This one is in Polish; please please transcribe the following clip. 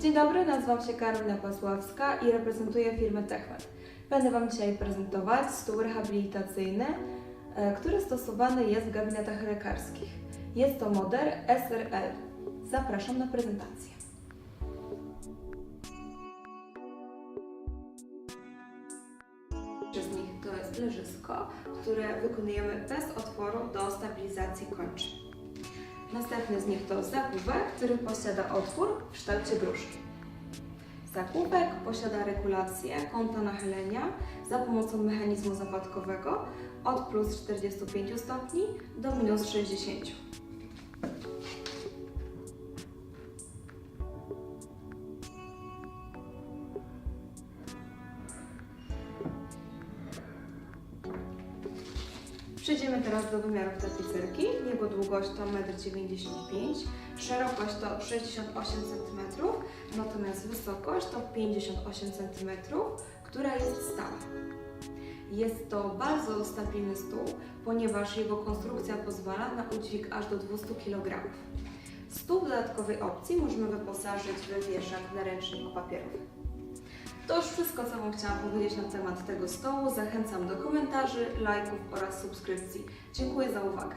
Dzień dobry, nazywam się Karolina Pasławska i reprezentuję firmę TechMed. Będę Wam dzisiaj prezentować stół rehabilitacyjny, e, który stosowany jest w gabinetach lekarskich. Jest to model SRL. Zapraszam na prezentację. Przez nich to jest leżysko, które wykonujemy bez otworu do stabilizacji kończyn. Następny z nich to zakówek, który posiada otwór w kształcie gruszki. Zakówek posiada regulację kąta nachylenia za pomocą mechanizmu zapadkowego od plus 45 stopni do minus 60. Przejdziemy teraz do wymiarów tapicerki. Jego długość to 1,95 m, szerokość to 68 cm, natomiast wysokość to 58 cm, która jest stała. Jest to bardzo stabilny stół, ponieważ jego konstrukcja pozwala na udźwig aż do 200 kg. Stół w dodatkowej opcji możemy wyposażyć w wieszak na ręcznik papierowy. To już wszystko, co Wam chciałam powiedzieć na temat tego stołu. Zachęcam do komentarzy, lajków oraz subskrypcji. Dziękuję za uwagę.